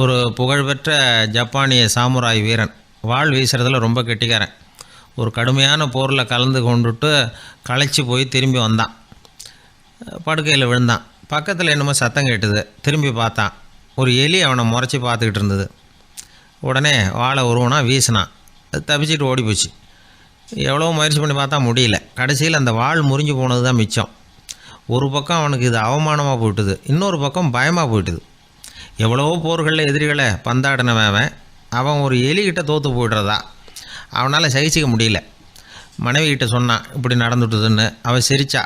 ஒரு புகழ்பெற்ற ஜப்பானிய சாமுராய் வீரன். வாள் வீசுறதுல ரொம்ப கெட்டிக்காரன். ஒரு கடுமையான போரில் கலந்து கொண்டுட்டு களைச்சி போய் திரும்பி வந்தான். படுக்கையில் விழுந்தான். பக்கத்தில் என்னமோ சத்தம் கேட்டுது. திரும்பி பார்த்தான். ஒரு எலி அவனை முறைச்சி பார்த்துக்கிட்டு இருந்தது. உடனே வாழை உருவனா வீசினான். அது தப்பிச்சிட்டு ஓடி போச்சு எவ்வளோ முயற்சி பண்ணி பார்த்தா முடியல. கடைசியில் அந்த வாள் முறிஞ்சு போனது தான் மிச்சம். ஒரு பக்கம் அவனுக்கு இது அவமானமாக போயிட்டுது. இன்னொரு பக்கம் பயமாக போயிட்டுது. எவ்வளவோ போர்களில் எதிரிகளை பந்தாடினவன் அவன். அவன் ஒரு எலிகிட்ட தோற்று போய்டுறதா? அவனால் சகிச்சிக்க முடியல. மனைவிகிட்ட சொன்னான் இப்படி நடந்துட்டுதுன்னு. அவள் சிரிச்சா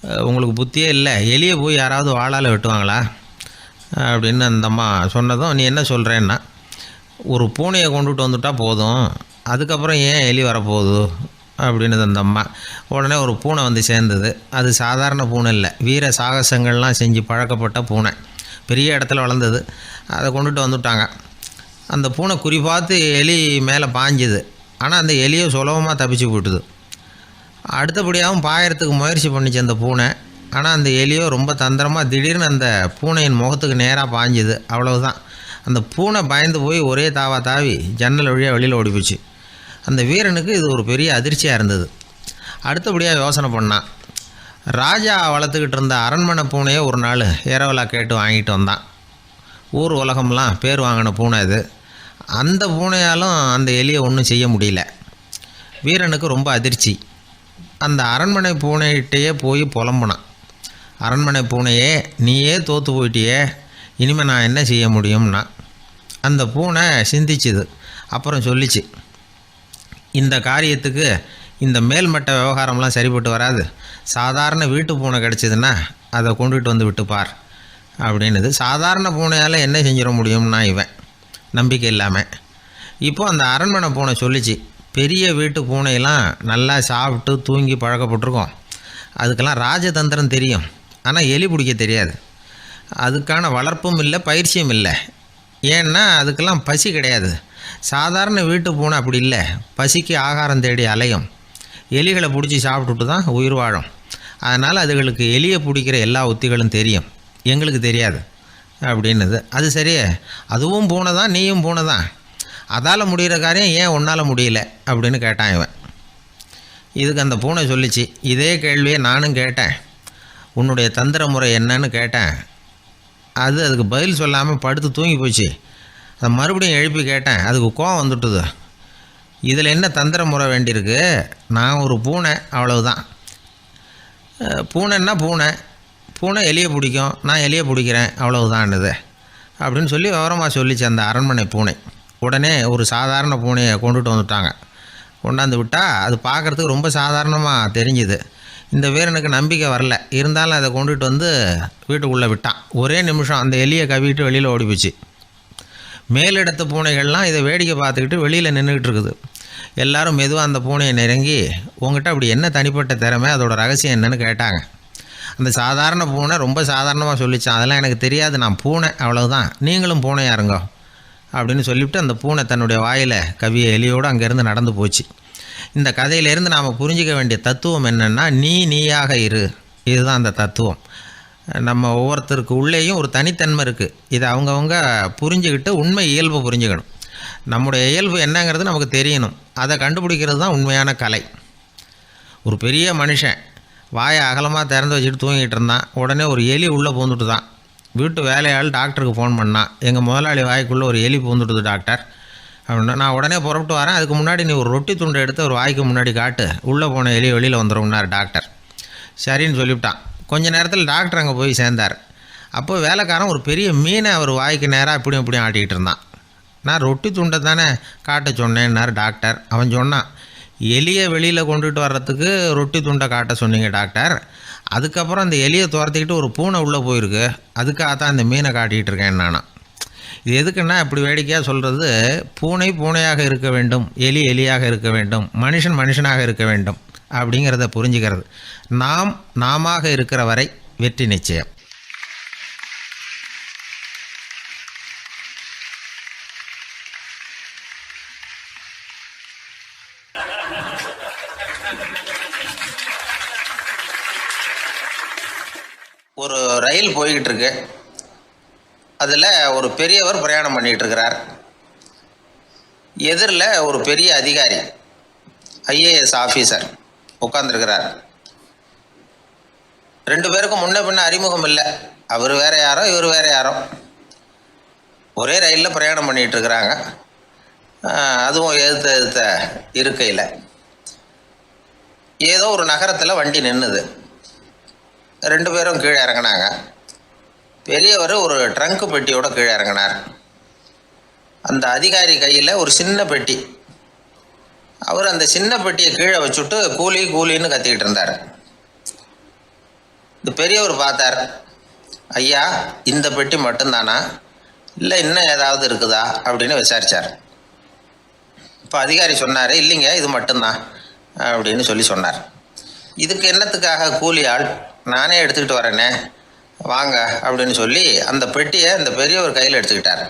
உங்களுக்கு புத்தியே இல்லை. எலியை போய் யாராவது வாழால் வெட்டுவாங்களா? அப்படின்னு அந்த அம்மா சொன்னதும் நீ என்ன சொல்கிறேன்னா ஒரு பூனையை கொண்டுட்டு வந்துட்டால் போதும். அதுக்கப்புறம் ஏன் எலி வரப்போகுது? அப்படின்னது அந்த அம்மா. உடனே ஒரு பூனை வந்து சேர்ந்தது. அது சாதாரண பூனை இல்லை. வீர சாகசங்கள்லாம் செஞ்சு பழக்கப்பட்ட பூனை. பெரிய இடத்துல வளர்ந்தது. அதை கொண்டுட்டு வந்துட்டாங்க. அந்த பூனை குறி பார்த்து எலி மேலே பாஞ்சுது ஆனால் அந்த எலியை சுலபமாக தப்பிச்சு போட்டுது அடுத்தபடியாகவும் பாயறதுக்கு முயற்சி பண்ணிச்சு அந்த பூனை. ஆனால் அந்த எலியோ ரொம்ப தந்திரமாக திடீர்னு அந்த பூனையின் முகத்துக்கு நேராக பாஞ்சுது அவ்வளவுதான். அந்த பூனை பயந்து போய் ஒரே தாவா தாவி ஜன்னல் வழியாக வெளியில் ஓடிப்போச்சு. அந்த வீரனுக்கு இது ஒரு பெரிய அதிர்ச்சியாக இருந்தது. அடுத்தபடியாக யோசனை பண்ணான். ராஜா வளர்த்துக்கிட்டு இருந்த அரண்மனை பூனையை ஒரு நாள் இரவலா கேட்டு வாங்கிட்டு வந்தான். ஊர் உலகம்லாம் பேர் வாங்கின பூனை இது அந்த பூனையாலும் அந்த எலியை ஒன்றும் செய்ய முடியல. வீரனுக்கு ரொம்ப அதிர்ச்சி. அந்த அரண்மனை பூனைகிட்டேயே போய் புலம்புனான். அரண்மனை பூனையே நீயே தோற்று போயிட்டியே இனிமேல் நான் என்ன செய்ய முடியும்னா. அந்த பூனை சிந்திச்சுது. அப்புறம் சொல்லிச்சு இந்த காரியத்துக்கு இந்த மேல்மட்ட விவகாரம்லாம் சரிப்பட்டு வராது. சாதாரண வீட்டு பூனை கிடச்சிதுன்னா அதை கொண்டுகிட்டு வந்து விட்டுப்பார். அப்படின்னுது. சாதாரண பூனையால் என்ன செஞ்சிட முடியும்னா இவன். நம்பிக்கை இல்லாமல் இப்போ அந்த அரண்மனை பூனை சொல்லிச்சு பெரிய வீட்டு பூனையெல்லாம் நல்லா சாப்பிட்டு தூங்கி பழக்கப்பட்டிருக்கோம். அதுக்கெல்லாம் ராஜதந்திரம் தெரியும். ஆனால் எலி பிடிக்க தெரியாது. அதுக்கான வளர்ப்பும் இல்லை பயிற்சியும் இல்லை. ஏன்னா அதுக்கெல்லாம் பசி கிடையாது. சாதாரண வீட்டு பூனை அப்படி இல்லை. பசிக்கு ஆகாரம் தேடி அலையும். எலிகளை பிடிச்சி சாப்பிட்டுட்டு தான் உயிர் வாழும். அதனால் அதுகளுக்கு எலியை பிடிக்கிற எல்லா உத்திகளும் தெரியும். எங்களுக்கு தெரியாது. அப்படின்னுது. அது சரியே அதுவும் பூனை தான் நீயும் பூனை தான் அதால் முடிகிற காரியம் ஏன் உன்னால் முடியல? அப்படின்னு கேட்டான் இவன். இதுக்கு அந்த பூனை சொல்லிச்சு இதே கேள்வியை நானும் கேட்டேன். உன்னுடைய தந்திர முறை என்னன்னு கேட்டேன். அது அதுக்கு பதில் சொல்லாமல் படுத்து தூங்கி போச்சு. அதை மறுபடியும் எழுப்பி கேட்டேன். அதுக்கு கோவம் வந்துட்டுது. இதில் என்ன தந்திர முறை வேண்டியிருக்கு? நான் ஒரு பூனை அவ்வளவுதான். பூனைன்னா பூனை. பூனை எலியை பிடிக்கும். நான் எலியை பிடிக்கிறேன். அவ்வளவுதான்னுது. அப்படின்னு சொல்லி விவரமாக சொல்லிச்சு அந்த அரண்மனை பூனை. உடனே ஒரு சாதாரண பூனையை கொண்டுட்டு வந்துட்டாங்க. கொண்டாந்து விட்டால் அது பார்க்குறதுக்கு ரொம்ப சாதாரணமாக தெரிஞ்சுது. இந்த வீரனுக்கு நம்பிக்கை வரல. இருந்தாலும் அதை கொண்டுட்டு வந்து வீட்டுக்குள்ளே விட்டான். ஒரே நிமிஷம் அந்த எலியை கவிட்டு வெளியில் ஓடி போச்சு. மேலிடத்து பூனைகள்லாம் இதை வேடிக்கை பார்த்துக்கிட்டு வெளியில் நின்றுக்கிட்டு இருக்குது. எல்லாரும் மெதுவாக அந்த பூனையை நெருங்கி உங்ககிட்ட அப்படி என்ன தனிப்பட்ட திறமை? அதோட ரகசியம் என்னன்னு கேட்டாங்க. அந்த சாதாரண பூனை ரொம்ப சாதாரணமாக சொல்லிச்சான். அதெல்லாம் எனக்கு தெரியாது நான் பூனை அவ்வளவுதான். நீங்களும் பூனையாக இருங்கோ அப்படின்னு சொல்லிவிட்டு அந்த பூனை தன்னுடைய வாயில் கவிய எலியோடு அங்கேருந்து நடந்து போச்சு. இந்த கதையிலேருந்து நாம் புரிஞ்சிக்க வேண்டிய தத்துவம் என்னென்னா நீ நீயாக இரு. இதுதான் அந்த தத்துவம். நம்ம ஒவ்வொருத்தருக்கு உள்ளேயும் ஒரு தனித்தன்மை இருக்குது இதை அவங்கவுங்க புரிஞ்சுக்கிட்டு உண்மை இயல்பு புரிஞ்சுக்கணும். நம்முடைய இயல்பு என்னங்கிறது நமக்கு தெரியணும். அதை கண்டுபிடிக்கிறது தான் உண்மையான கலை. ஒரு பெரிய மனுஷன் வாயை அகலமாக திறந்து வச்சுட்டு தூங்கிட்டு இருந்தான். உடனே ஒரு எலி உள்ளே பூந்துட்டு தான் வீட்டு வேலையாள் டாக்டருக்கு ஃபோன் பண்ணான் எங்கள் முதலாளி வாய்க்குள்ளே ஒரு எலி பூந்துட்டுது டாக்டர். அப்படின்னா நான் உடனே புறப்பட்டு வரேன். அதுக்கு முன்னாடி நீ ஒரு ரொட்டி துண்டை எடுத்து ஒரு வாய்க்கு முன்னாடி காட்டு. உள்ளே போன எலி வெளியில் வந்துடும்னார் டாக்டர். சரின்னு சொல்லிவிட்டான். கொஞ்ச நேரத்தில் டாக்டர் அங்கே போய் சேர்ந்தார். அப்போ வேலைக்காரன் ஒரு பெரிய மீனை அவர் வாய்க்கு நேராக இப்படியும் இப்படியும் ஆட்டிக்கிட்டு இருந்தான். நான் ரொட்டி துண்டை தானே காட்ட சொன்னேன்னார் டாக்டர். அவன் சொன்னான் எலியை வெளியில் கொண்டுட்டு வர்றதுக்கு ரொட்டி துண்டை காட்ட சொன்னீங்க டாக்டர். அதுக்கப்புறம் அந்த எலியை துரத்திக்கிட்டு ஒரு பூனை உள்ளே போயிருக்கு. அதுக்காக தான் அந்த மீனை காட்டிகிட்டு இருக்கேன் நானும் இது எதுக்குன்னா இப்படி வேடிக்கையாக சொல்கிறது பூனை பூனையாக இருக்க வேண்டும் எலி எலியாக இருக்க வேண்டும் மனுஷன் மனுஷனாக இருக்க வேண்டும் அப்படிங்கிறத புரிஞ்சுக்கிறது. நாம் நாமாக இருக்கிற வரை வெற்றி நிச்சயம் ஒரு ரயில் போய்கிட்டு இருக்கு அதில் ஒரு பெரியவர் பிரயாணம் பண்ணிகிட்டு இருக்கிறார் எதிரில் ஒரு பெரிய அதிகாரி ஐஏஎஸ் ஆஃபீஸர் உட்காந்துருக்கிறார் ரெண்டு பேருக்கும் முன்ன பின்ன அறிமுகம் இல்லை. அவர் வேற யாரோ இவர் வேறு யாரோ. ஒரே ரயிலில் பிரயாணம் பண்ணிகிட்டு இருக்கிறாங்க அதுவும் எழுத்த எழுத்த இருக்கையில். ஏதோ ஒரு நகரத்தில் வண்டி நின்றுது ரெண்டு பேரும் கீழே இறங்கினாங்க. பெரியவர் ஒரு ட்ரங்க் பெட்டியோட கீழே இறங்கினார். அந்த அதிகாரி கையில் ஒரு சின்ன பெட்டி. அவர் அந்த சின்ன பெட்டியை கீழே வச்சுட்டு கூலி கூலின்னு கத்திக்கிட்டு இருந்தார். இந்த பெரியவர் பார்த்தார் ஐயா இந்த பெட்டி மட்டும்தானா? இல்லை இன்னும் ஏதாவது இருக்குதா? அப்படின்னு விசாரிச்சார். இப்போ அதிகாரி சொன்னார் இல்லைங்க இது மட்டும்தான் அப்படின்னு சொல்லி சொன்னார். இதுக்கு என்னத்துக்காக கூலி ஆள் நானே எடுத்துக்கிட்டு வரேனே. வாங்க அப்படின்னு சொல்லி அந்த பெட்டியை அந்த பெரியவர் கையில் எடுத்துக்கிட்டார்.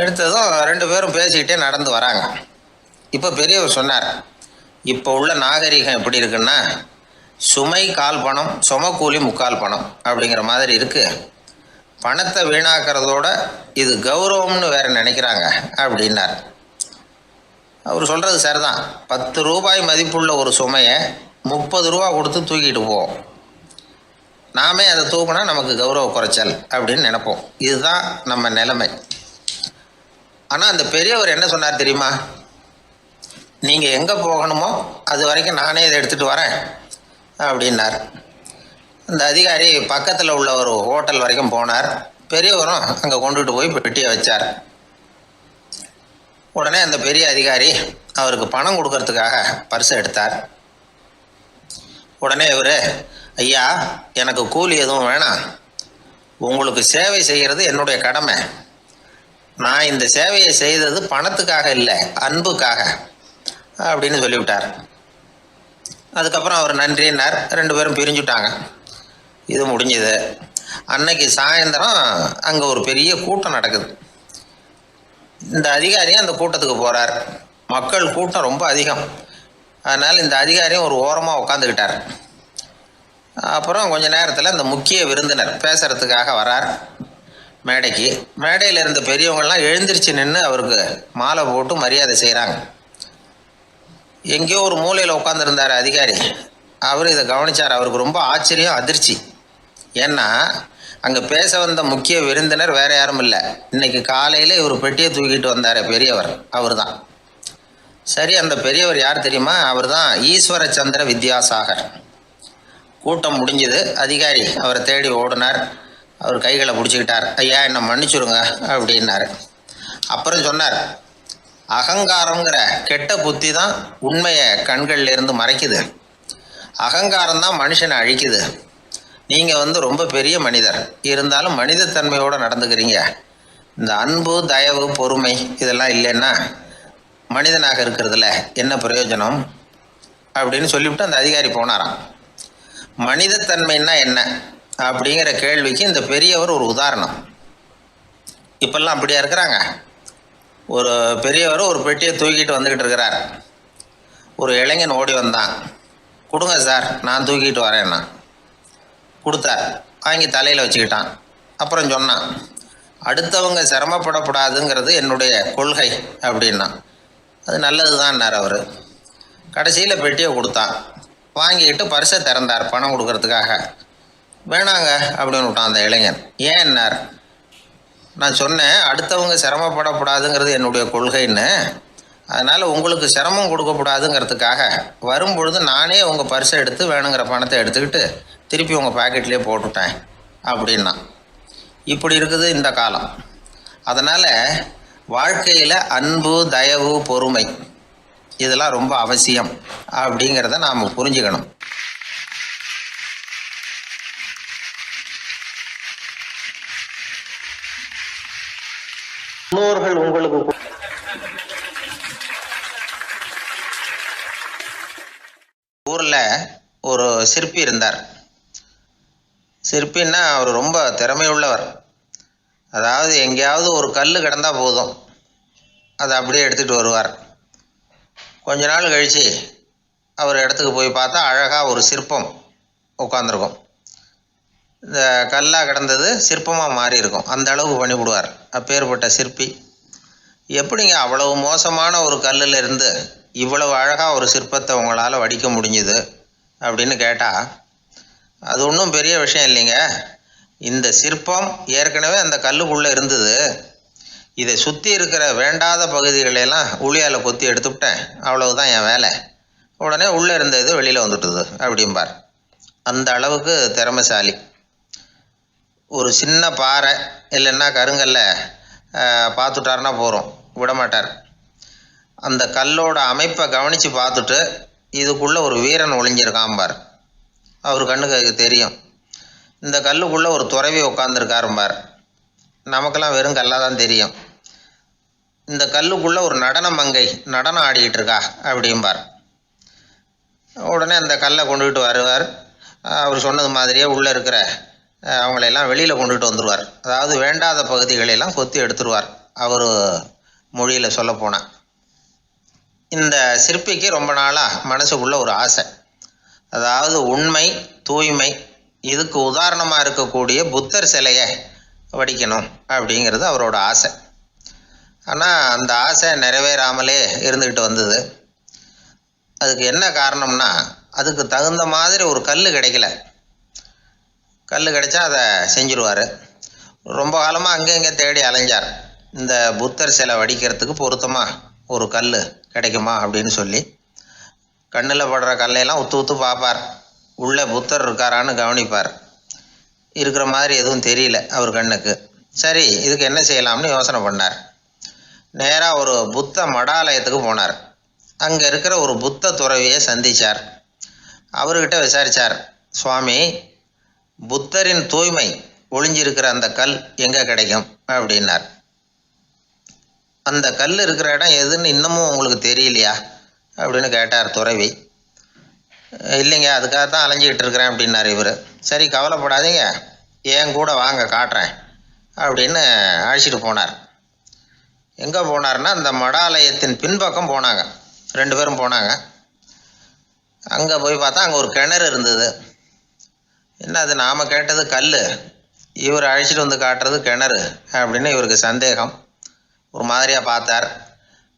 எடுத்ததும் ரெண்டு பேரும் பேசிக்கிட்டே நடந்து வராங்க. இப்போ பெரியவர் சொன்னார் இப்போ உள்ள நாகரிகம் எப்படி இருக்குன்னா சுமை கால் பணம் சுமக்கூலி முக்கால் பணம் அப்படிங்கிற மாதிரி இருக்குது பணத்தை வீணாக்கிறதோட இது கௌரவம்னு வேற நினைக்கிறாங்க அப்படின்னார். அவர் சொல்கிறது சரிதான். பத்து ரூபாய் மதிப்புள்ள ஒரு சுமையை முப்பது ரூபா கொடுத்து தூக்கிட்டு போவோம் நாமே அதை தூக்கினா நமக்கு கௌரவ குறைச்சல் அப்படின்னு நினைப்போம். இதுதான் நம்ம நிலைமை. ஆனால் அந்த பெரியவர் என்ன சொன்னார் தெரியுமா? நீங்கள் எங்கே போகணுமோ அது வரைக்கும் நானே இதை எடுத்துகிட்டு வரேன் அப்படின்னார். அந்த அதிகாரி பக்கத்தில் உள்ள ஒரு ஹோட்டல் வரைக்கும் போனார். பெரியவரும் அங்கே கொண்டுட்டு போய் பெட்டியை வச்சார். உடனே அந்த பெரிய அதிகாரி அவருக்கு பணம் கொடுக்கறதுக்காக பரிசு எடுத்தார். உடனே இவர் ஐயா எனக்கு கூலி எதுவும் வேணாம். உங்களுக்கு சேவை செய்கிறது என்னுடைய கடமை. நான் இந்த சேவையை செய்தது பணத்துக்காக இல்லை அன்புக்காக அப்படின்னு சொல்லிவிட்டார். அதுக்கப்புறம் அவர் நன்றினார் ரெண்டு பேரும் பிரிஞ்சுட்டாங்க. இது முடிஞ்சது. அன்னைக்கு சாயந்தரம் அங்கே ஒரு பெரிய கூட்டம் நடக்குது. இந்த அதிகாரியும் அந்த கூட்டத்துக்கு போகிறார் மக்கள் கூட்டம் ரொம்ப அதிகம். அதனால் இந்த அதிகாரியும் ஒரு ஓரமாக உட்காந்துக்கிட்டார் அப்புறம் கொஞ்ச நேரத்தில் இந்த முக்கிய விருந்தினர் பேசுகிறதுக்காக வரார். மேடைக்கு. மேடையில் இருந்த பெரியவங்கள்லாம் எழுந்திருச்சு நின்று அவருக்கு மாலை போட்டு மரியாதை செய்கிறாங்க எங்கேயோ ஒரு மூலையில் உட்காந்துருந்தார் அதிகாரி. அவர் இதை கவனிச்சார். அவருக்கு ரொம்ப ஆச்சரியம் அதிர்ச்சி. ஏன்னா அங்கே பேச வந்த முக்கிய விருந்தினர் வேறு யாரும் இல்லை. இன்னைக்கு காலையில் இவர் பெட்டியை தூக்கிட்டு வந்தார் பெரியவர். அவர் தான் சரி அந்த பெரியவர் யார் தெரியுமா? அவர் தான் ஈஸ்வர சந்திர வித்யாசாகர். கூட்டம் முடிஞ்சது. அதிகாரி அவரை தேடி ஓடினார். அவர் கைகளை பிடிச்சிக்கிட்டார். ஐயா என்னை மன்னிச்சுருங்க அப்படின்னாரு. அப்புறம் சொன்னார் அகங்காரங்கிற கெட்ட புத்தி தான் உண்மையை கண்கள்லேருந்து மறைக்குது. அகங்காரம் தான் மனுஷனை அழிக்குது. நீங்கள் வந்து ரொம்ப பெரிய மனிதர். இருந்தாலும் மனிதத்தன்மையோடு நடந்துக்கிறீங்க. இந்த அன்பு தயவு பொறுமை இதெல்லாம் இல்லைன்னா மனிதனாக இருக்கிறதுல என்ன பிரயோஜனம்? அப்படின்னு சொல்லிவிட்டு அந்த அதிகாரி போனாராம். மனிதத்தன்மைன்னா என்ன? அப்படிங்கிற கேள்விக்கு இந்த பெரியவர் ஒரு உதாரணம். இப்பெல்லாம் அப்படியா இருக்கிறாங்க? ஒரு பெரியவர் ஒரு பெட்டியை தூக்கிட்டு வந்துக்கிட்டு இருக்கிறார். ஒரு இளைஞன் ஓடி வந்தான். கொடுங்க சார் நான் தூக்கிட்டு வரேன்னா. கொடுத்தார். வாங்கி தலையில் வச்சுக்கிட்டான். அப்புறம் சொன்னான் அடுத்தவங்க சிரமப்படக்கூடாதுங்கிறது என்னுடைய கொள்கை அப்படின்னா. அது நல்லது தான்னார் அவர். கடைசியில் பெட்டியை கொடுத்தான். வாங்கிக்கிட்டு பரிசை திறந்தார் பணம் கொடுக்கறதுக்காக. வேணாங்க அப்படின்னு விட்டான் அந்த இளைஞன். ஏன்னார் நான் சொன்னேன் அடுத்தவங்க சிரமப்படக்கூடாதுங்கிறது என்னுடைய கொள்கைன்னு. அதனால் உங்களுக்கு சிரமம் கொடுக்கக்கூடாதுங்கிறதுக்காக வரும்பொழுது நானே உங்கள் பரிசை எடுத்து வேணுங்கிற பணத்தை எடுத்துக்கிட்டு திருப்பி உங்கள் பாக்கெட்லேயே போட்டுட்டேன் அப்படின்னா இப்படி இருக்குது இந்த காலம். அதனால் வாழ்க்கையில் அன்பு தயவு பொறுமை இதெல்லாம் ரொம்ப அவசியம் அப்படிங்கிறத நாம் புரிஞ்சுக்கணும். முன்னோர்கள் உங்களுக்கு ஊர்ல ஒரு சிற்பி இருந்தார். சிற்பின்னா அவர் ரொம்ப திறமையுள்ளவர். அதாவது எங்கேயாவது ஒரு கல் கிடந்தா போதும். அதை அப்படியே எடுத்துகிட்டு வருவார். கொஞ்ச நாள் கழித்து அவர் இடத்துக்கு போய் பார்த்தா அழகாக ஒரு சிற்பம் உட்காந்துருக்கும் இந்த கல்லாக கிடந்தது சிற்பமாக மாறி இருக்கும். அந்த அளவுக்கு பண்ணிவிடுவார் அப்பேற்பட்ட சிற்பி. எப்படிங்க அவ்வளவு மோசமான ஒரு கல்லில் இருந்து இவ்வளவு அழகாக ஒரு சிற்பத்தை உங்களால் வடிக்க முடிஞ்சுது அப்படின்னு கேட்டால் அது ஒன்றும் பெரிய விஷயம் இல்லைங்க. இந்த சிற்பம் ஏற்கனவே அந்த கல்லுக்குள்ளே இருந்தது. இதை சுற்றி இருக்கிற வேண்டாத பகுதிகளெல்லாம் உளியால் கொத்தி எடுத்துவிட்டேன் அவ்வளவுதான் என் வேலை. உடனே உள்ளே இருந்த இது வெளியில் வந்துட்டுது அப்படிம்பார். அந்த அளவுக்கு திறமைசாலி. ஒரு சின்ன பாறை இல்லைன்னா கருங்கல்ல அஹ், பார்த்துட்டாருன்னா போகிறோம் விடமாட்டார். அந்த கல்லோட அமைப்பை கவனித்து பார்த்துட்டு இதுக்குள்ளே ஒரு வீரன் ஒளிஞ்சிருக்கான் பார் அவர் கண்ணுக்கு தெரியும். இந்த கல்லுக்குள்ளே ஒரு துறவி உட்காந்துருக்காரும்பார் நமக்கெல்லாம் வெறும் கல்லாக தான் தெரியும். இந்த கல்லுக்குள்ளே ஒரு நடன மங்கை நடனம் ஆடிக்கிட்டு இருக்கா அப்படிம்பார். உடனே அந்த கல்லை கொண்டுகிட்டு வருவார். அவர் சொன்னது மாதிரியே உள்ளே இருக்கிற அவங்களையெல்லாம் வெளியில் கொண்டுகிட்டு வந்துடுவார் அதாவது வேண்டாத பகுதிகளையெல்லாம் கொத்தி எடுத்துருவார். அவர் மொழியில் சொல்லப்போனால் இந்த சிற்பிக்கு ரொம்ப நாளாக மனசுக்குள்ள ஒரு ஆசை. அதாவது உண்மை தூய்மை இதுக்கு உதாரணமாக இருக்கக்கூடிய புத்தர் சிலையை வடிக்கணும் அப்படிங்கிறது அவரோட ஆசை. ஆனால் அந்த ஆசை நிறைவேறாமலே இருந்துக்கிட்டு வந்தது. அதுக்கு என்ன காரணம்னா அதுக்கு தகுந்த மாதிரி ஒரு கல் கிடைக்கல. கல் கிடைச்சா அதை செஞ்சிருவார். ரொம்ப காலமாக அங்கே இங்கே தேடி அலைஞ்சார். இந்த புத்தர் சிலை வடிக்கிறதுக்கு பொருத்தமாக ஒரு கல் கிடைக்குமா அப்படின்னு சொல்லி. கண்ணில் படுற கல்லையெல்லாம் உத்து உத்து பார்ப்பார். உள்ளே புத்தர் இருக்காரான்னு கவனிப்பார். இருக்கிற மாதிரி எதுவும் தெரியல அவர் கண்ணுக்கு. சரி இதுக்கு என்ன செய்யலாம்னு யோசனை பண்ணார். நேராக ஒரு புத்த மடாலயத்துக்கு போனார். அங்கே இருக்கிற ஒரு புத்த துறவியை சந்திச்சார். அவர்கிட்ட விசாரிச்சார் சுவாமி புத்தரின் தூய்மை ஒளிஞ்சிருக்கிற அந்த கல் எங்கே கிடைக்கும்? அப்படின்னார். அந்த கல் இருக்கிற இடம் எதுன்னு இன்னமும் உங்களுக்கு தெரியலையா? அப்படின்னு கேட்டார் துறவி. இல்லைங்க அதுக்காக தான் அலைஞ்சிக்கிட்டு இருக்கிறேன் அப்படின்னாரு இவர். சரி கவலைப்படாதீங்க. என் கூட வாங்க காட்டுறேன். அப்படின்னு அழைச்சிட்டு போனார். எங்கே போனார்னா அந்த மடாலயத்தின் பின்பக்கம் போனாங்க. ரெண்டு பேரும் போனாங்க. அங்கே போய் பார்த்தா அங்கே ஒரு கிணறு இருந்தது. என்ன அது நாம் கேட்டது கல் இவர் அழைச்சிட்டு வந்து காட்டுறது கிணறு அப்படின்னு இவருக்கு சந்தேகம். ஒரு மாதிரியாக பார்த்தார்.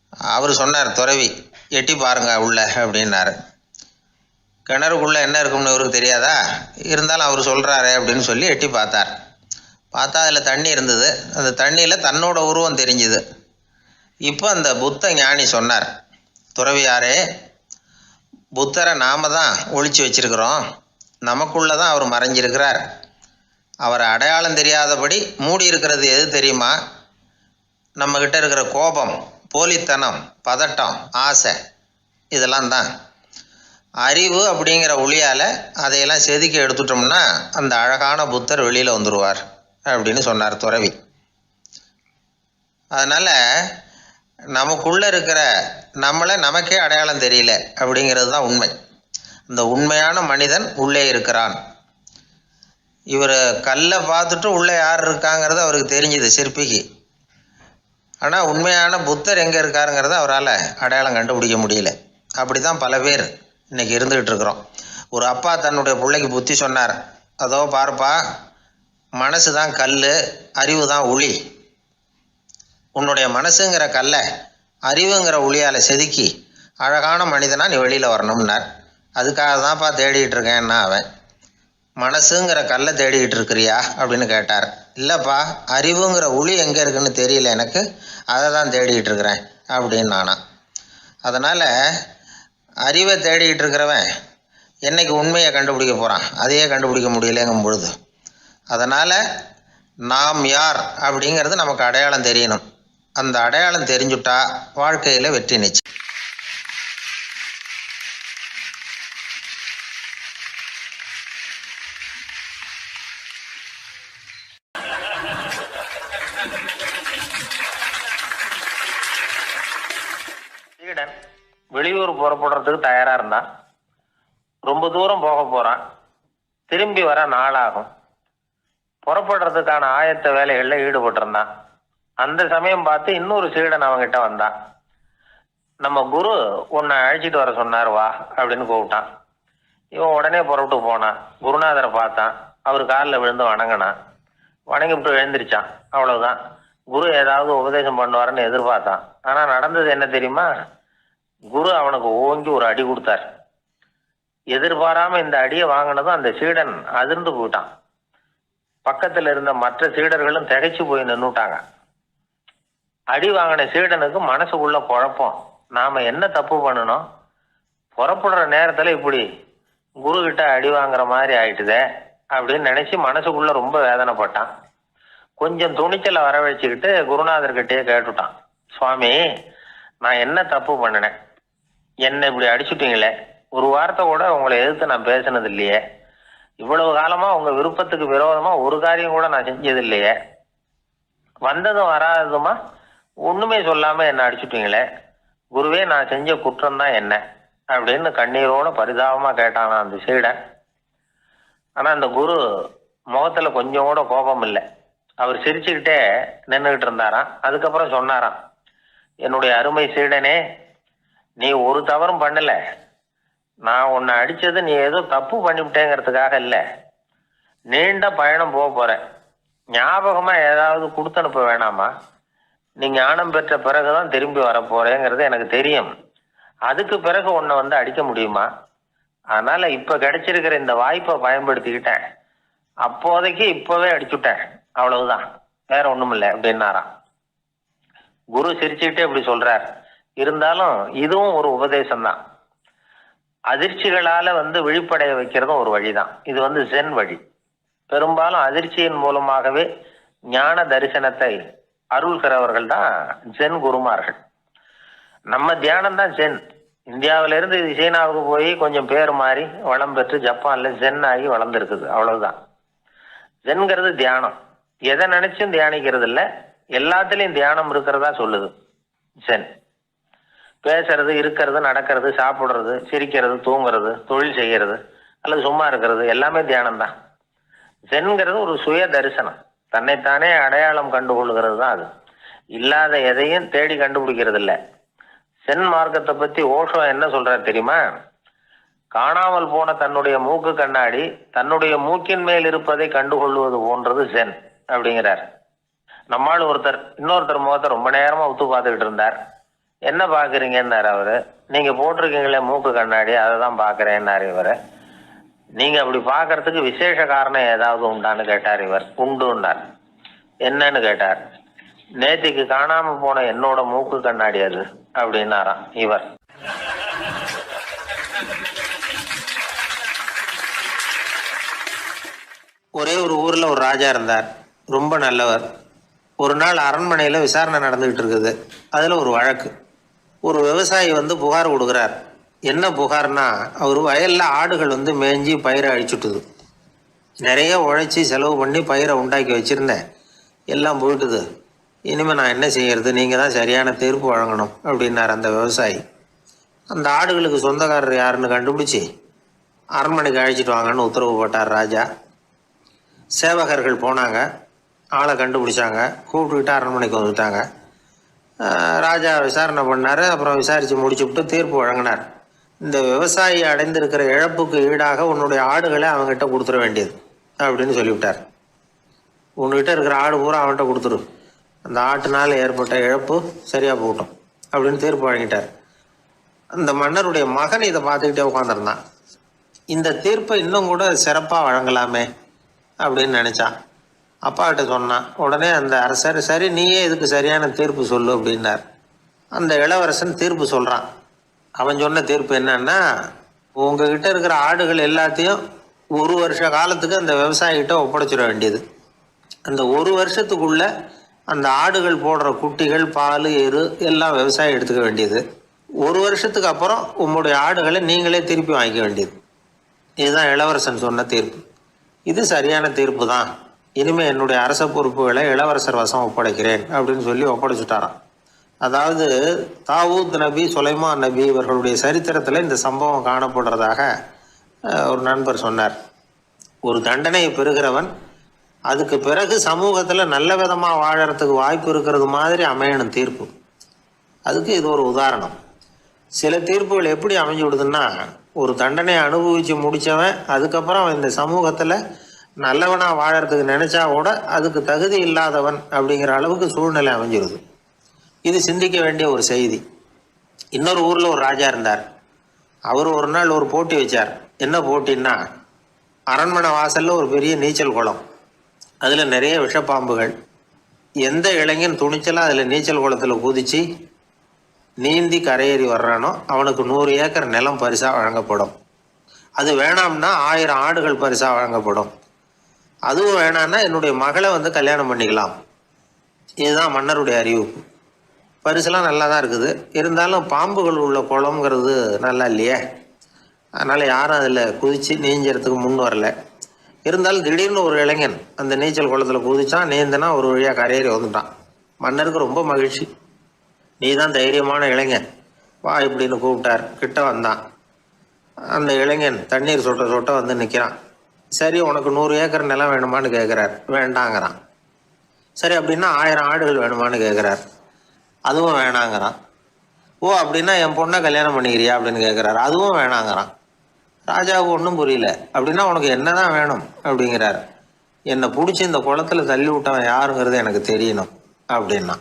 அவர் சொன்னார் துறவி எட்டி பாருங்க உள்ள அப்படின்னாரு. கிணறுக்குள்ளே என்ன இருக்கும்னு இவருக்கு தெரியாதா? இருந்தாலும் அவர் சொல்கிறாரு அப்படின்னு சொல்லி எட்டி பார்த்தார். பார்த்தா அதில் தண்ணி இருந்தது. அந்த தண்ணியில் தன்னோட உருவம் தெரிஞ்சுது. இப்போ அந்த புத்த ஞானி சொன்னார் துறவியாரே புத்தரை நாம தான் ஒழிச்சு வச்சிருக்கிறோம். நமக்குள்ளே தான் அவர் மறைஞ்சிருக்கிறார். அவர் அடையாளம் தெரியாதபடி மூடி இருக்கிறது எது தெரியுமா? நம்மக்கிட்ட இருக்கிற கோபம் போலித்தனம் பதட்டம் ஆசை இதெல்லாம் தான். அறிவு அப்படிங்கிற ஒளியால் அதையெல்லாம் செதுக்கி எடுத்துட்டோம்னா அந்த அழகான புத்தர் வெளியில் வந்துடுவார் அப்படின்னு சொன்னார் துறவி. அதனால் நமக்குள்ளே இருக்கிற நம்மளை நமக்கே அடையாளம் தெரியல அப்படிங்கிறது தான் உண்மை. இந்த உண்மையான மனிதன் உள்ளே இருக்கிறான். இவர் கல்லை பார்த்துட்டு உள்ளே யார் இருக்காங்கிறது அவருக்கு தெரிஞ்சுது சிற்பிக்கு. ஆனால் உண்மையான புத்தர் எங்கே இருக்காருங்கிறத அவரால் அடையாளம் கண்டுபிடிக்க முடியல. அப்படி தான் பல பேர் இன்னைக்கு இருந்துகிட்டு இருக்கிறோம் ஒரு அப்பா தன்னுடைய பிள்ளைக்கு புத்தி சொன்னார். அதோ பார்ப்பா மனசு தான் கல் அறிவு தான் உளி. உன்னுடைய மனசுங்கிற கல்லை அறிவுங்கிற ஒளியால் செதுக்கி அழகான மனிதனா நீ வெளியில் வரணும்னார். அதுக்காக தான்ப்பா தேடிகிட்டு இருக்கேன்னா அவன். மனசுங்கிற கல்லை தேடிக்கிட்டு இருக்கிறியா அப்படின்னு கேட்டார். இல்லைப்பா அறிவுங்கிற ஒளி எங்கே இருக்குன்னு தெரியல எனக்கு. அதை தான் தேடிக்கிட்டு இருக்கிறேன் அப்படின்னு நானா. அதனால் அறிவை தேடிக்கிட்டு இருக்கிறவன் என்னைக்கு உண்மையை கண்டுபிடிக்க போகிறான் அதையே கண்டுபிடிக்க முடியலங்கும் பொழுது. அதனால் நாம் யார் அப்படிங்கிறது நமக்கு அடையாளம் தெரியணும். அந்த அடையாளம் தெரிஞ்சுட்டா வாழ்க்கையில் வெற்றி நிச்சயம் சீடன் வெளியூர் புறப்படுறதுக்கு தயாராக இருந்தான் ரொம்ப தூரம் போக போகிறான் திரும்பி வர நாளாகும். புறப்படுறதுக்கான ஆயத்த வேலைகளில் ஈடுபட்டிருந்தான் அந்த சமயம் பார்த்து இன்னொரு சீடன் அவங்ககிட்ட வந்தான் நம்ம குரு உன்னை அழைச்சிட்டு வர சொன்னார் வா அப்படின்னு கூப்பிட்டான். இவன் உடனே புறப்பட்டு போனான் குருநாதரை பார்த்தான். அவர் காலில் விழுந்து வணங்கினான் வணங்கிவிட்டு எழுந்திரிச்சான். அவ்வளவுதான். குரு ஏதாவது உபதேசம் பண்ணுவாருன்னு எதிர்பார்த்தான். ஆனால் நடந்தது என்ன தெரியுமா? குரு அவனுக்கு ஓங்கி ஒரு அடி கொடுத்தார். எதிர்பாராம இந்த அடியை வாங்கினதும் அந்த சீடன் அதிர்ந்து போயிட்டான். பக்கத்தில் இருந்த மற்ற சீடர்களும் திகைச்சு போய் நின்றுட்டாங்க அடி வாங்கின சீடனுக்கு மனசுக்குள்ள குழப்பம். நாம என்ன தப்பு பண்ணணும்? புறப்படுற நேரத்துல இப்படி குரு கிட்ட அடி வாங்குற மாதிரி ஆயிட்டுதே அப்படின்னு நினைச்சு மனசுக்குள்ள ரொம்ப வேதனைப்பட்டான். கொஞ்சம் துணிச்சலை வரவழைச்சுக்கிட்டு குருநாதர்கிட்டயே கேட்டுட்டான். சுவாமி நான் என்ன தப்பு பண்ணினேன்? என்னை இப்படி அடிச்சுட்டீங்களே? ஒரு வார்த்தை கூட உங்களை எதிர்த்து நான் பேசினது இல்லையே. இவ்வளவு காலமா உங்க விருப்பத்துக்கு விரோதமா ஒரு காரியம் கூட நான் செஞ்சது இல்லையே. வந்ததும் வராததுமா? ஒண்ணுமே சொல்லாம என்ன அடிச்சுட்டீங்களே. குருவே நான் செஞ்ச குற்றம் தான் என்ன? அப்படின்னு கண்ணீரோட பரிதாபமா கேட்டானா அந்த சீடன் ஆனா அந்த குரு முகத்துல கொஞ்சம் கூட கோபம் இல்லை. அவர் சிரிச்சுக்கிட்டே நின்றுகிட்டு இருந்தாராம். அதுக்கப்புறம் சொன்னாராம் என்னுடைய அருமை சீடனே நீ ஒரு தவறும் பண்ணல. நான் உன்னை அடிச்சது நீ ஏதோ தப்பு பண்ணிவிட்டேங்கிறதுக்காக இல்லை. நீண்ட பயணம் போக போற. ஞாபகமா ஏதாவது கொடுத்து அனுப்ப வேணாமா? நீ ஞானம் பெற்ற பிறகுதான் திரும்பி வர போறேங்கிறது எனக்கு தெரியும். அதுக்கு பிறகு உன்னை வந்து அடிக்க முடியுமா? அதனால இப்ப கிடைச்சிருக்கிற இந்த வாய்ப்பை பயன்படுத்திக்கிட்டேன். அப்போதைக்கு இப்பவே அடிச்சுட்டேன். அவ்வளவுதான். வேற ஒண்ணுமில்லை அப்படின்னாராம். குரு சிரிச்சுக்கிட்டே இப்படி சொல்றார். இருந்தாலும் இதுவும் ஒரு உபதேசம் தான் அதிர்ச்சிகளால வந்து விழிப்படைய வைக்கிறதும் ஒரு வழிதான். இது வந்து ஜென் வழி. பெரும்பாலும் அதிர்ச்சியின் மூலமாகவே ஞான தரிசனத்தை அருள்கிறவர்கள் தான் ஜென் குருமார்கள். நம்ம தியானம் தான் ஜென் இந்தியாவிலிருந்து இது சீனாவுக்கு போய் கொஞ்சம் பேர் மாறி வளம் பெற்று ஜப்பான்ல ஜென் ஆகி வளர்ந்துருக்குது. அவ்வளவுதான். ஜென்கிறது தியானம். எதை நினைச்சும் தியானிக்கிறது இல்லை எல்லாத்துலேயும் தியானம் இருக்கிறதா சொல்லுது. ஜென் பேசுறது இருக்கிறது நடக்கிறது சாப்பிட்றது சிரிக்கிறது தூங்குறது தொழில் செய்கிறது அல்லது சும்மா இருக்கிறது எல்லாமே தியானம் தான் ஜென்கிறது ஒரு சுய தரிசனம். தன்னைத்தானே அடையாளம் கண்டுகொள்கிறது தான் அது. இல்லாத எதையும் தேடி கண்டுபிடிக்கிறது இல்லை. சென் மார்க்கத்தை பற்றி ஓஷோ என்ன சொல்கிறார் தெரியுமா? காணாமல் போன தன்னுடைய மூக்கு கண்ணாடி தன்னுடைய மூக்கின் மேல் இருப்பதை கண்டுகொள்வது போன்றது சென் அப்படிங்கிறார். நம்மால் ஒருத்தர் இன்னொருத்தர் முகத்தை ரொம்ப நேரமாக உத்து பார்த்துக்கிட்டு இருந்தார். என்ன பார்க்குறீங்கன்னாரு அவர்? நீங்கள் போட்டிருக்கீங்களே மூக்கு கண்ணாடி அதை தான் பார்க்குறேன்னாரு இவர். நீங்கள் அப்படி பார்க்கறதுக்கு விசேஷ காரணம் ஏதாவது உண்டான்னு கேட்டார் இவர். உண்டுன்னார். என்னன்னு கேட்டார். நேத்திக்கு காணாமல் போன என்னோட மூக்கு கண்ணாடி அது அப்படின்னாராம் இவர். ஒரே ஒரு ஊரில் ஒரு ராஜா இருந்தார். ரொம்ப நல்லவர். ஒரு நாள் அரண்மனையில் விசாரணை நடந்துகிட்டு இருக்குது. அதில் ஒரு வழக்கு. ஒரு விவசாயி வந்து புகார் கொடுக்குறார். என்ன புகார்னா அவர் வயலில் ஆடுகள் வந்து மேய்ஞ்சி பயிரை அழிச்சுட்டுது. நிறைய உழைச்சி செலவு பண்ணி பயிரை உண்டாக்கி வச்சுருந்தேன். எல்லாம் போயிட்டுது. இனிமேல் நான் என்ன செய்யறது? நீங்கள் தான் சரியான தீர்ப்பு வழங்கணும் அப்படின்னார் அந்த விவசாயி. அந்த ஆடுகளுக்கு சொந்தக்காரர் யாருன்னு கண்டுபிடிச்சி அரண்மனைக்கு அழைச்சிட்டு வாங்கன்னு உத்தரவு போட்டார் ராஜா. சேவகர்கள் போனாங்க. ஆளை கண்டுபிடிச்சாங்க. கூப்பிட்டுக்கிட்டு அரண்மனைக்கு வந்துட்டாங்க. ராஜா விசாரணை பண்ணார் அப்புறம் விசாரித்து முடிச்சுவிட்டு தீர்ப்பு வழங்கினார். இந்த விவசாயி அடைந்திருக்கிற இழப்புக்கு ஈடாக உன்னுடைய ஆடுகளை அவங்ககிட்ட கொடுத்துட வேண்டியது அப்படின்னு சொல்லிவிட்டார். உன்கிட்ட இருக்கிற ஆடு பூரா அவன்கிட்ட கொடுத்துரு அந்த ஆட்டினால் ஏற்பட்ட இழப்பு சரியாக போகட்டும் அப்படின்னு தீர்ப்பு வழங்கிட்டார். அந்த மன்னருடைய மகன் இதை பார்த்துக்கிட்டே உட்காந்துருந்தான் இந்த தீர்ப்பை இன்னும் கூட சிறப்பாக வழங்கலாமே அப்படின்னு நினச்சான். அப்பாகிட்ட சொன்னான் உடனே அந்த அரசர் சரி நீயே இதுக்கு சரியான தீர்ப்பு சொல்லு அப்படின்னார். அந்த இளவரசன் தீர்ப்பு சொல்கிறான் அவன் சொன்ன தீர்ப்பு என்னன்னா உங்ககிட்ட இருக்கிற ஆடுகள் எல்லாத்தையும் ஒரு வருஷ காலத்துக்கு அந்த விவசாயிகிட்ட ஒப்படைச்சிட வேண்டியது. அந்த ஒரு வருஷத்துக்குள்ள அந்த ஆடுகள் போடுற குட்டிகள் பால் எரு எல்லாம் விவசாயி எடுத்துக்க வேண்டியது. ஒரு வருஷத்துக்கு அப்புறம் உங்களுடைய ஆடுகளை நீங்களே திருப்பி வாங்கிக்க வேண்டியது. இதுதான் இளவரசன் சொன்ன தீர்ப்பு. இது சரியான தீர்ப்பு தான். இனிமேல் என்னுடைய அரச பொறுப்புகளை இளவரசர் வசம் ஒப்படைக்கிறேன் அப்படின்னு சொல்லி ஒப்படைச்சுட்டாராம். அதாவது தாவூத் நபி சுலைமான் நபி இவர்களுடைய சரித்திரத்தில் இந்த சம்பவம் காணப்படுறதாக ஒரு நண்பர் சொன்னார். ஒரு தண்டனையை பெறுகிறவன் அதுக்கு பிறகு சமூகத்தில் நல்ல விதமாக வாழறதுக்கு வாய்ப்பு இருக்கிறது மாதிரி அமையணும் தீர்ப்பு. அதுக்கு இது ஒரு உதாரணம். சில தீர்ப்புகள் எப்படி அமைஞ்சு விடுதுன்னா ஒரு தண்டனை அனுபவித்து முடித்தவன் அதுக்கப்புறம் அவன் இந்த சமூகத்தில் நல்லவனா வாழறதுக்கு நினைச்சா கூட அதுக்கு தகுதி இல்லாதவன் அப்படிங்கிற அளவுக்கு சூழ்நிலை அமைஞ்சிருது. இது சிந்திக்க வேண்டிய ஒரு செய்தி. இன்னொரு ஊரில் ஒரு ராஜா இருந்தார். அவர் ஒரு நாள் ஒரு போட்டி வச்சார். என்ன போட்டின்னா அரண்மனை வாசலில் ஒரு பெரிய நீச்சல் குளம். அதில் நிறைய விஷப்பாம்புகள். எந்த இளைஞன் துணிச்சலாக அதில் நீச்சல் குளத்தில் குதிச்சு நீந்தி கரையேறி வர்றானோ அவனுக்கு நூறு ஏக்கர் நிலம் பரிசாக வழங்கப்படும். அது வேணாம்னா ஆயிரம் ஆடுகள் பரிசாக வழங்கப்படும். அதுவும் வேணான்னா என்னுடைய மகளை வந்து கல்யாணம் பண்ணிக்கலாம். இதுதான் மன்னருடைய அறிவிப்பு. பரிசுலாம் நல்லா தான் இருக்குது. இருந்தாலும் பாம்புகள் உள்ள குளம்ங்கிறது நல்லா இல்லையே. அதனால் யாரும் அதில் குதித்து நீஞ்சறதுக்கு முன் வரல. இருந்தாலும் திடீர்னு ஒரு இளைஞன் அந்த நீச்சல் குளத்தில் குதித்தான் நீந்தினா ஒரு வழியாக கரையேறி வந்துட்டான். மன்னருக்கு ரொம்ப மகிழ்ச்சி. நீ தான் தைரியமான இளைஞன். வா இப்படின்னு கூப்பிட்டார். கிட்ட வந்தான். அந்த இளைஞன் தண்ணீர் சொட்ட சொட்ட வந்து நிற்கிறான் சரி உனக்கு நூறு ஏக்கர் நிலம் வேணுமான்னு கேட்குறார் வேண்டாங்கிறான். சரி அப்படின்னா ஆயிரம் ஆடுகள் வேணுமான்னு கேட்குறார் அதுவும் வேணாங்கிறான். ஓ அப்படின்னா என் பொண்ணை கல்யாணம் பண்ணிக்கிறியா அப்படின்னு கேட்குறாரு அதுவும் வேணாங்கிறான். ராஜாவுக்கு ஒன்றும் புரியல. அப்படின்னா உனக்கு என்ன தான் வேணும் அப்படிங்கிறார். என்னை பிடிச்சி இந்த குளத்துல தள்ளி விட்டவன் யாருங்கிறது எனக்கு தெரியணும் அப்படின்னா.